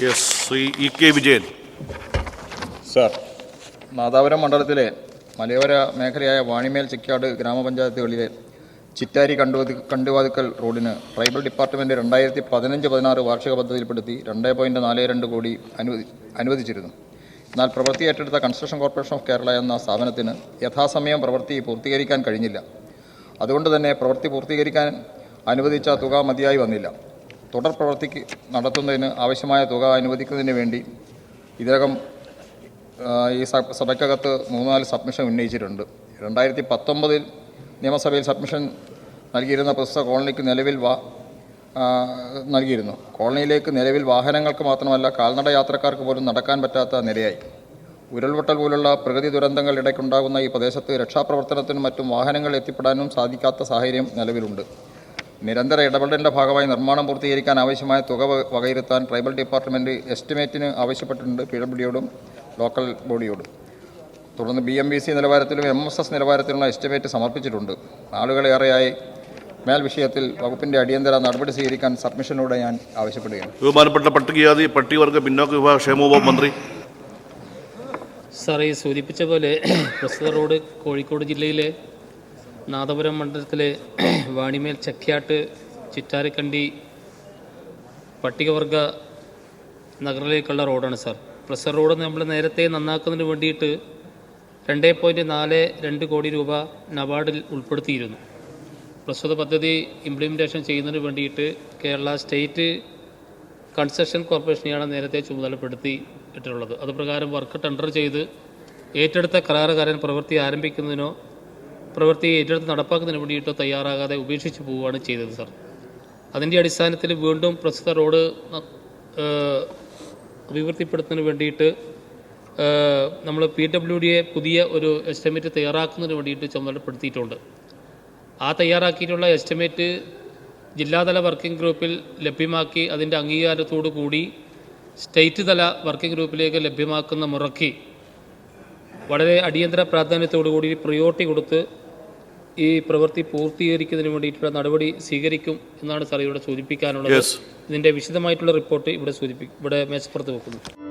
Shri E K Vijayan. Sir Nadapuram മണ്ഡലത്തിലെ മലയോര മേഖലയായ വാണിമേൽ ചിക്കാട് ഗ്രാമപഞ്ചായത്തുകളിലെ ചിറ്റാരി കണ്ടുവതി കണ്ടുവാതുക്കൽ റോഡിന് ട്രൈബൽ ഡിപ്പാർട്ട്മെന്റ് രണ്ടായിരത്തി പതിനഞ്ച് പതിനാറ് വാർഷിക പദ്ധതിയിൽപ്പെടുത്തി രണ്ട് പോയിന്റ് നാല് രണ്ട് കോടി അനുവദി അനുവദിച്ചിരുന്നു. എന്നാൽ പ്രവൃത്തി ഏറ്റെടുത്ത കൺസ്ട്രക്ഷൻ കോർപ്പറേഷൻ ഓഫ് കേരള എന്ന സ്ഥാപനത്തിന് യഥാസമയം പ്രവൃത്തി പൂർത്തീകരിക്കാൻ കഴിഞ്ഞില്ല. അതുകൊണ്ട് തന്നെ പ്രവൃത്തി പൂർത്തീകരിക്കാൻ അനുവദിച്ച തുക മതിയായി വന്നില്ല. തുടർ പ്രവൃത്തിക്ക് നടത്തുന്നതിന് ആവശ്യമായ തുക അനുവദിക്കുന്നതിന് വേണ്ടി ഇതിനകം ഈ സഭയ്ക്കകത്ത് മൂന്നാൽ സബ്മിഷൻ ഉന്നയിച്ചിട്ടുണ്ട്. രണ്ടായിരത്തി പത്തൊമ്പതിൽ നിയമസഭയിൽ സബ്മിഷൻ നൽകിയിരുന്ന പ്രസ്തുത കോളനിക്ക് നിലവിൽ വാ നൽകിയിരുന്നു. കോളനിയിലേക്ക് നിലവിൽ വാഹനങ്ങൾക്ക് മാത്രമല്ല കാൽനട യാത്രക്കാർക്ക് പോലും നടക്കാൻ പറ്റാത്ത നിലയായി. ഉരുൾപൊട്ടൽ പോലുള്ള പ്രകൃതി ദുരന്തങ്ങൾ ഇടയ്ക്കുണ്ടാകുന്ന ഈ പ്രദേശത്ത് രക്ഷാപ്രവർത്തനത്തിനും മറ്റും വാഹനങ്ങൾ എത്തിപ്പെടാനും സാധിക്കാത്ത സാഹചര്യം നിലവിലുണ്ട്. നിരന്തര ഇടപെടലിന്റെ ഭാഗമായി നിർമ്മാണം പൂർത്തീകരിക്കാൻ ആവശ്യമായ തുക വകയിരുത്താൻ ട്രൈബൽ ഡിപ്പാർട്ട്മെന്റ് എസ്റ്റിമേറ്റിന് ആവശ്യപ്പെട്ടിട്ടുണ്ട് പി ഡബ്ല്യുഡിയോടും ലോക്കൽ ബോഡിയോടും. തുടർന്ന് ബി എം ബി സി നിലവാരത്തിലും എം എസ് എസ് നിലവാരത്തിലുള്ള എസ്റ്റിമേറ്റ് സമർപ്പിച്ചിട്ടുണ്ട്. നാളുകളേറെയായി മേൽ വിഷയത്തിൽ വകുപ്പിന്റെ അടിയന്തര നടപടി സ്വീകരിക്കാൻ സബ്മിഷനിലൂടെ ഞാൻ ആവശ്യപ്പെടുകയാണ്. ബഹുമാനപ്പെട്ട പട്ടികജാതി പട്ടികവർഗ പിന്നോക്ക വിഭാഗ ക്ഷേമവകുപ്പ് മന്ത്രി. സാർ ഈ സൂചിപ്പിച്ച പോലെ പ്രസ്തുത റോഡ് കോഴിക്കോട് ജില്ലയിലെ നാദപുരം മണ്ഡലത്തിലെ വാണിമേൽ ചക്യാട്ട് ചിറ്റാരക്കണ്ടി പട്ടികവർഗ നഗറിലേക്കുള്ള റോഡാണ് സാർ. പ്രസർ റോഡ് നമ്മൾ നേരത്തെ നന്നാക്കുന്നതിന് വേണ്ടിയിട്ട് രണ്ട് പോയിന്റ് നാല് രണ്ട് കോടി രൂപ നബാർഡിൽ ഉൾപ്പെടുത്തിയിരുന്നു. പ്രസ്തുത പദ്ധതി ഇംപ്ലിമെന്റേഷൻ ചെയ്യുന്നതിന് വേണ്ടിയിട്ട് കേരള സ്റ്റേറ്റ് കൺസ്ട്രക്ഷൻ കോർപ്പറേഷനെയാണ് നേരത്തെ ചുമതലപ്പെടുത്തി ഇട്ടിട്ടുള്ളത്. അതുപ്രകാരം വർക്ക് ടെൻഡർ ചെയ്ത് ഏറ്റെടുത്ത കരാറുകാരൻ പ്രവൃത്തി ആരംഭിക്കുന്നതിനോ പ്രവൃത്തി ഏറ്റെടുത്ത് നടപ്പാക്കുന്നതിന് വേണ്ടിയിട്ടോ തയ്യാറാകാതെ ഉപേക്ഷിച്ച് പോവുകയാണ് ചെയ്തത് സാർ. അതിന്റെ അടിസ്ഥാനത്തിൽ വീണ്ടും പ്രസ്തുത റോഡ് അഭിവൃദ്ധിപ്പെടുത്തുന്നതിന് വേണ്ടിയിട്ട് നമ്മൾ പി ഡബ്ല്യു ഡിയെ പുതിയ ഒരു എസ്റ്റിമേറ്റ് തയ്യാറാക്കുന്നതിന് വേണ്ടിയിട്ട് ചുമതലപ്പെടുത്തിയിട്ടുണ്ട്. ആ തയ്യാറാക്കിയിട്ടുള്ള എസ്റ്റിമേറ്റ് ജില്ലാതല വർക്കിംഗ് ഗ്രൂപ്പിൽ ലഭ്യമാക്കി അതിന്റെ അംഗീകാരത്തോടു കൂടി സ്റ്റേറ്റ് തല വർക്കിംഗ് ഗ്രൂപ്പിലേക്ക് ലഭ്യമാക്കുന്ന മുറയ്ക്ക് വളരെ അടിയന്തര പ്രാധാന്യത്തോടു കൂടി പ്രയോറിറ്റി കൊടുത്ത് ഈ പ്രവൃത്തി പൂർത്തീകരിക്കുന്നതിന് വേണ്ടിയിട്ടുള്ള നടപടി സ്വീകരിക്കും എന്നാണ് സാർ ഇവിടെ സൂചിപ്പിക്കാനുള്ളത്. ഇതിന്റെ ഇതിന്റെ വിശദമായിട്ടുള്ള റിപ്പോർട്ട് ഇവിടെ സൂചിപ്പിക്കും ഇവിടെ മേശപ്പുറത്ത് വെക്കുന്നു.